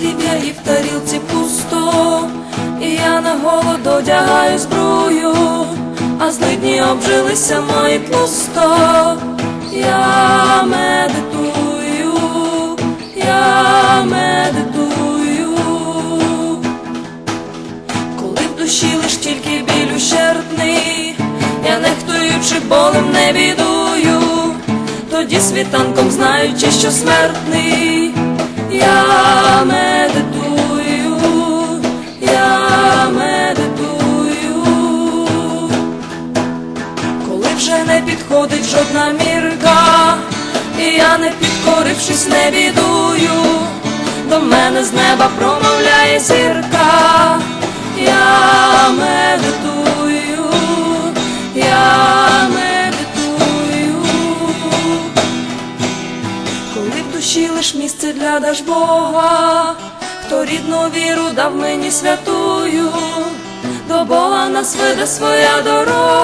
слів'я і в тарілці пусто, і я на голод одягаю зброю, а злидні обжилися мої тлусто. Я медитую, я медитую, коли в душі лиш тільки біль ущербний, я нехтуючи болем не бідую, тоді світанком знаючи, що смертний, я не підходить жодна мірка, і я не підкорившись, не бідую, до мене з неба промовляє зірка, я медитую, я медитую, коли в душі лиш місце для даж Бога, хто рідну віру дав мені святую, до Бога нас веде своя дорога,